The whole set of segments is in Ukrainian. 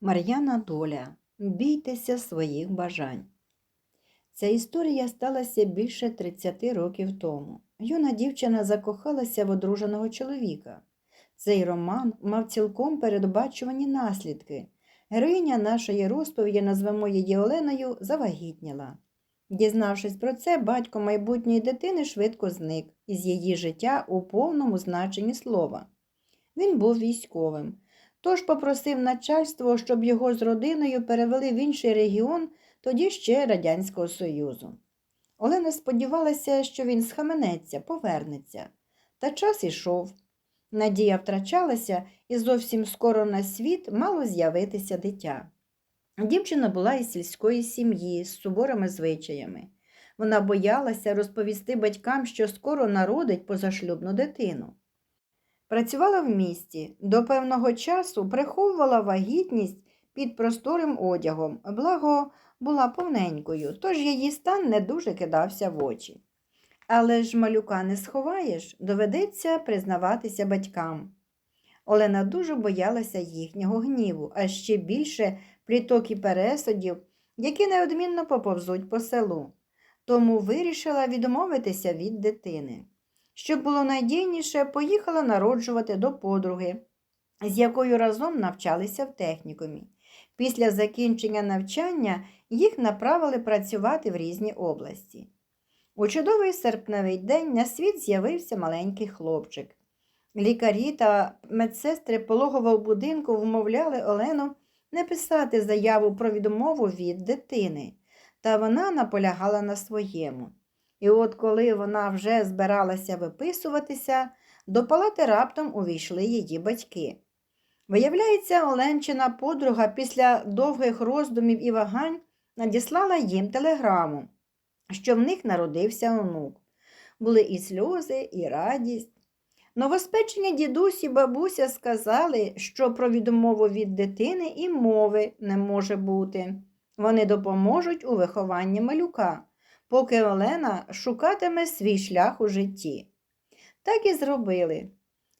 Мар'яна Доля. Бійтеся своїх бажань. Ця історія сталася більше 30 років тому. Юна дівчина закохалася в одруженого чоловіка. Цей роман мав цілком передбачувані наслідки. Героїня нашої розповіді, назвемо її Оленою, завагітніла. Дізнавшись про це, батько майбутньої дитини швидко зник із її життя у повному значенні слова. Він був військовим. Тож попросив начальство, щоб його з родиною перевели в інший регіон, тоді ще Радянського Союзу. Олена сподівалася, що він схаменеться, повернеться. Та час ішов. Надія втрачалася, і зовсім скоро на світ мало з'явитися дитя. Дівчина була із сільської сім'ї з суворими звичаями. Вона боялася розповісти батькам, що скоро народить позашлюбну дитину. Працювала в місті, до певного часу приховувала вагітність під просторим одягом, благо була повненькою, тож її стан не дуже кидався в очі. Але ж малюка не сховаєш, доведеться признаватися батькам. Олена дуже боялася їхнього гніву, а ще більше пліток і пересудів, які неодмінно поповзуть по селу. Тому вирішила відмовитися від дитини. Щоб було надійніше, поїхала народжувати до подруги, з якою разом навчалися в технікумі. Після закінчення навчання їх направили працювати в різні області. У чудовий серпневий день на світ з'явився маленький хлопчик. Лікарі та медсестри пологового будинку вмовляли Олену не писати заяву про відмову від дитини, та вона наполягала на своєму. І от коли вона вже збиралася виписуватися, до палати раптом увійшли її батьки. Виявляється, Оленчина подруга після довгих роздумів і вагань надіслала їм телеграму, що в них народився онук. Були і сльози, і радість. Новоспечені дідусь і бабуся сказали, що про відмову від дитини і мови не може бути. Вони допоможуть у вихованні малюка поки Олена шукатиме свій шлях у житті. Так і зробили.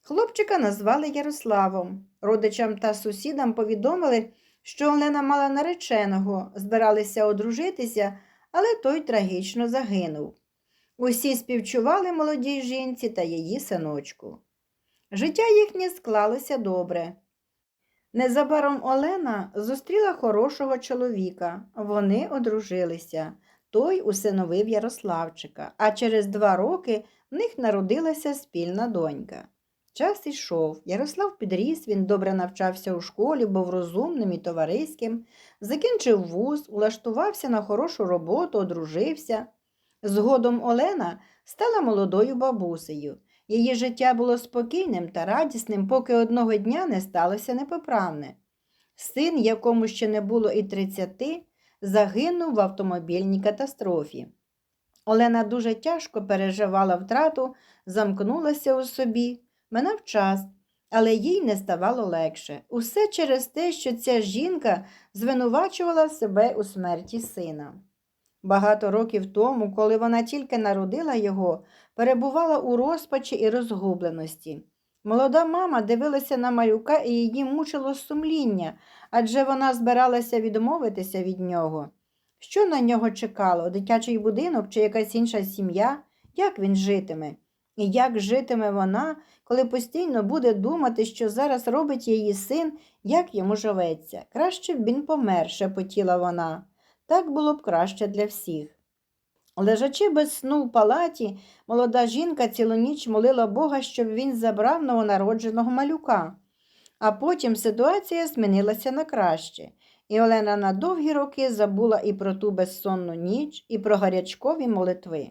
Хлопчика назвали Ярославом. Родичам та сусідам повідомили, що Олена мала нареченого, збиралися одружитися, але той трагічно загинув. Усі співчували молодій жінці та її синочку. Життя їхнє склалося добре. Незабаром Олена зустріла хорошого чоловіка. Вони одружилися. Той усиновив Ярославчика, а через два роки в них народилася спільна донька. Час ішов. Ярослав підріс, він добре навчався у школі, був розумним і товариським, закінчив вуз, улаштувався на хорошу роботу, одружився. Згодом Олена стала молодою бабусею. Її життя було спокійним та радісним, поки одного дня не сталося непоправне. Син, якому ще не було і тридцяти, загинув в автомобільній катастрофі. Олена дуже тяжко переживала втрату, замкнулася у собі, минав час, але їй не ставало легше. Усе через те, що ця жінка звинувачувала себе у смерті сина. Багато років тому, коли вона тільки народила його, перебувала у розпачі і розгубленості. Молода мама дивилася на малюка і її мучило сумління, адже вона збиралася відмовитися від нього. Що на нього чекало? Дитячий будинок чи якась інша сім'я? Як він житиме? І як житиме вона, коли постійно буде думати, що зараз робить її син, як йому живеться? Краще б він помер, шепотіла вона. Так було б краще для всіх. Лежачи без сну в палаті, молода жінка цілу ніч молила Бога, щоб він забрав новонародженого малюка. А потім ситуація змінилася на краще, і Олена на довгі роки забула і про ту безсонну ніч, і про гарячкові молитви.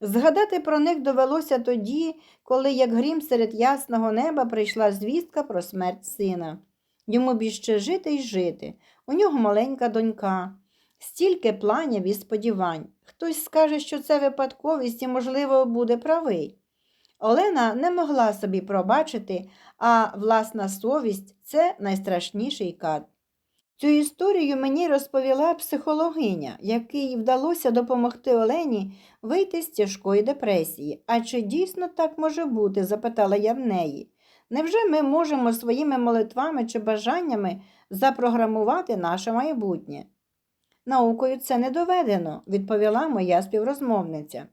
Згадати про них довелося тоді, коли, як грім серед ясного неба, прийшла звістка про смерть сина. Йому б іще жити й жити. У нього маленька донька, стільки планів і сподівань. Хтось скаже, що це випадковість і, можливо, буде правий. Олена не могла собі пробачити, а власна совість це найстрашніший кат. Цю історію мені розповіла психологиня, якій вдалося допомогти Олені вийти з тяжкої депресії. А чи дійсно так може бути? запитала я в неї. Невже ми можемо своїми молитвами чи бажаннями запрограмувати наше майбутнє. Наукою це не доведено, відповіла моя співрозмовниця.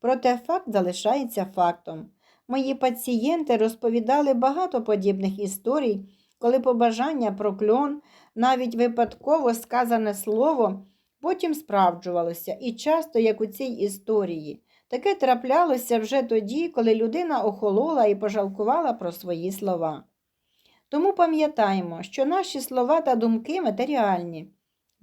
Проте факт залишається фактом. Мої пацієнти розповідали багато подібних історій, коли побажання про кльон, навіть випадково сказане слово, потім справджувалося, і часто, як у цій історії, таке траплялося вже тоді, коли людина охолола і пожалкувала про свої слова. Тому пам'ятаємо, що наші слова та думки матеріальні.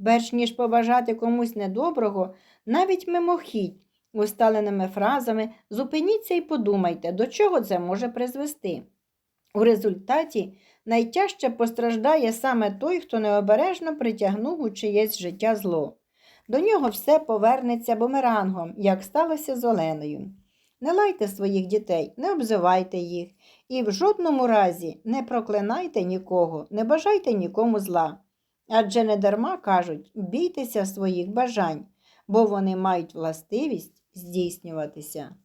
Перш ніж побажати комусь недоброго, навіть мимохідь, усталеними фразами, зупиніться і подумайте, до чого це може призвести. У результаті найтяжче постраждає саме той, хто необережно притягнув у чиєсь життя зло. До нього все повернеться бумерангом, як сталося з Оленою. Не лайте своїх дітей, не обзивайте їх і в жодному разі не проклинайте нікого, не бажайте нікому зла. Адже не дарма кажуть бійтеся своїх бажань, бо вони мають властивість здійснюватися.